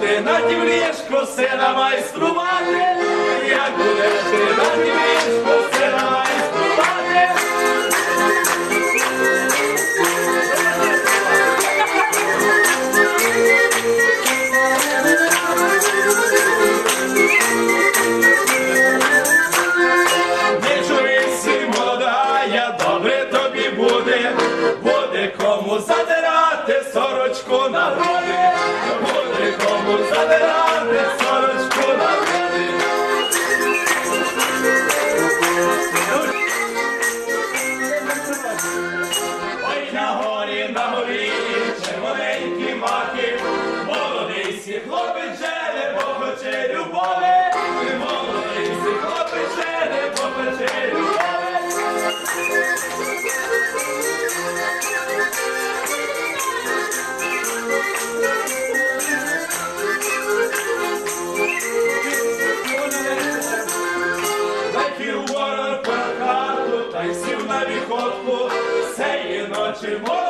ти на тім ліжку сина майструвати, як будеш ти на тім ліжку сина майструвати. Молодий жене, любові. По хату, та й сів на віходку, Сеї ночі молодий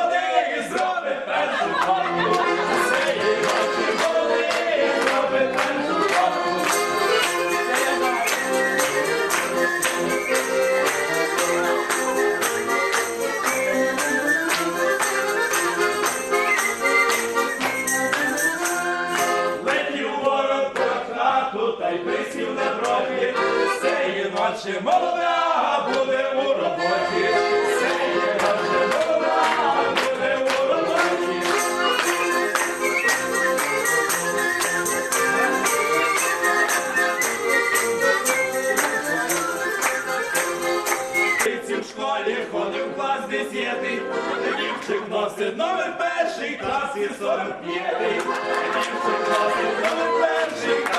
Ночі молода буде у роботі, в школі ходив клас десятий, дівчик носить номер перший, клас і сорок п'ятий. Дівчик носить номер перший,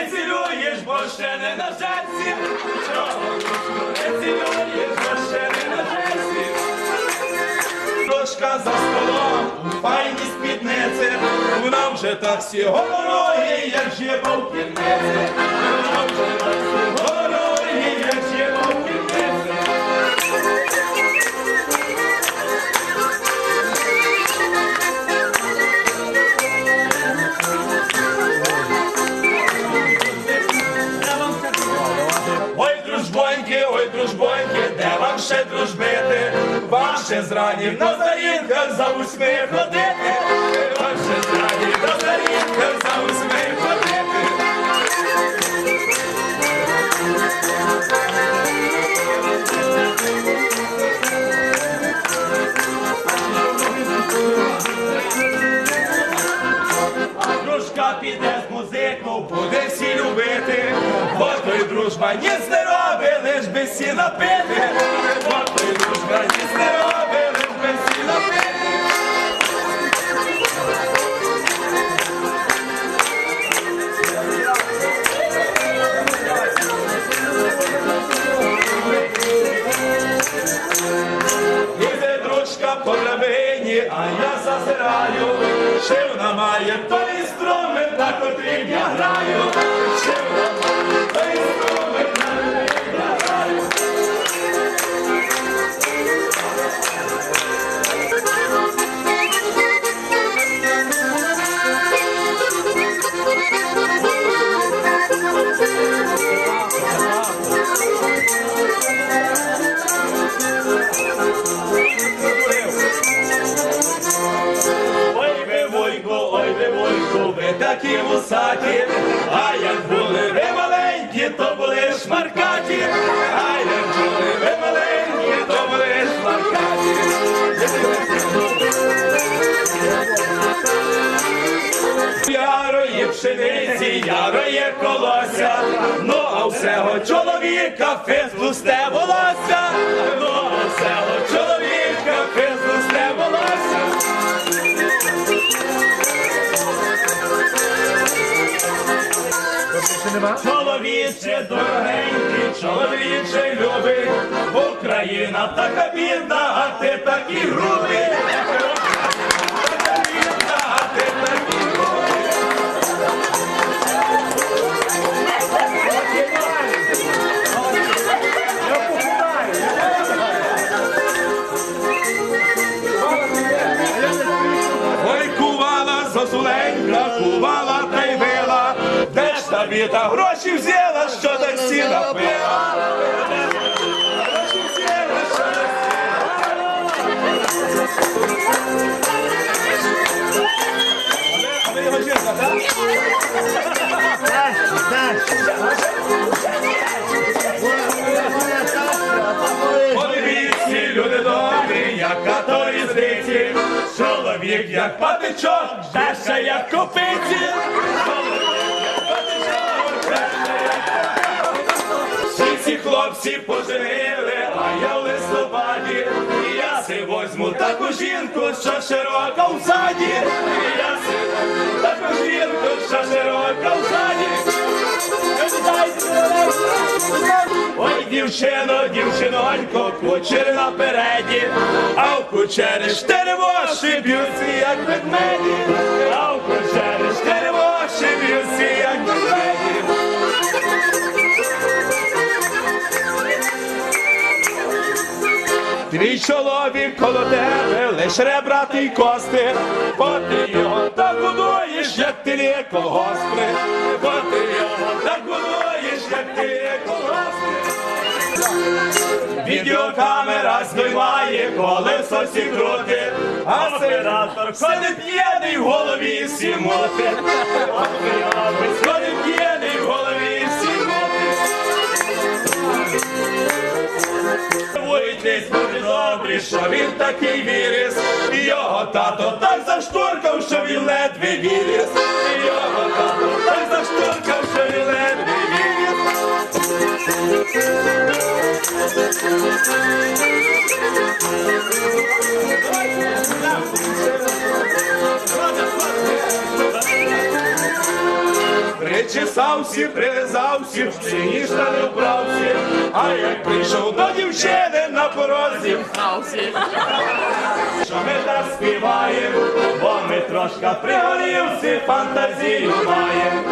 не цілюєш, бо ще не на жерці? Не цілюєш, бо ще не на жерці? Дружка за столом, у файні спідниці, вона вже так всі говорить, як жіба в дружбоньки, де вам ще дружбити? Вам ще зрані на зарінках за усьми ходити. Вам ще зрані на зарінках за усьми би всі напити, бо той дружба ніц не робить, лиш всі напити. Іде дружка по драбині, а я зазираю, чи вона має той інструмент, на котрім я граю, чи вона має той інструмент, такі вусаті, а як були ви маленькі, то були шмаркаті, а як були ви маленькі, то були шмаркаті. Ярої пшениці, ярої колося, ну а всього чоловіка фіз густе волосся, нема. Чоловіче, дорогенький, чоловіче любий, Україна така бідна, а ти такий грубий. Кувала, сосуленька, кувала та й ви біда, гроші взяла, що таксі напила. Гроші взяла, люди добрі, як католізниці, чоловік як патичок, жаша як копиці. Хлопці поженили, а я в листопаді. Я си возьму таку жінку, що широка в заді. І я си возьму таку жінку, що широка в заді. Ой, дівчино, дівчинонько, кучер напереді, а в кучері штири воші б'ються, як ведмеді, а в кучері штири воші б'ються, Твій чоловік коло тебе лиш ребрати й кости, бо ти його так будуєш, як ти лє колгоспи, бо ти його так будуєш, як ти лє колгоспи. Відеокамера знімає, коли сосі крути, а оператор ходить п'яний в голові всі моти. Оператор ходить п'яний в добрі, що він такий віріс. Його тато так заштуркав, що він ледве віріс. Його тато так заштуркав, що він ледве віріс. Причесався, прив'язався, в сині штани вбрався, а як до дівчини на порозі, що ми так співаємо, бо ми трошка пригорівці, фантазію маємо,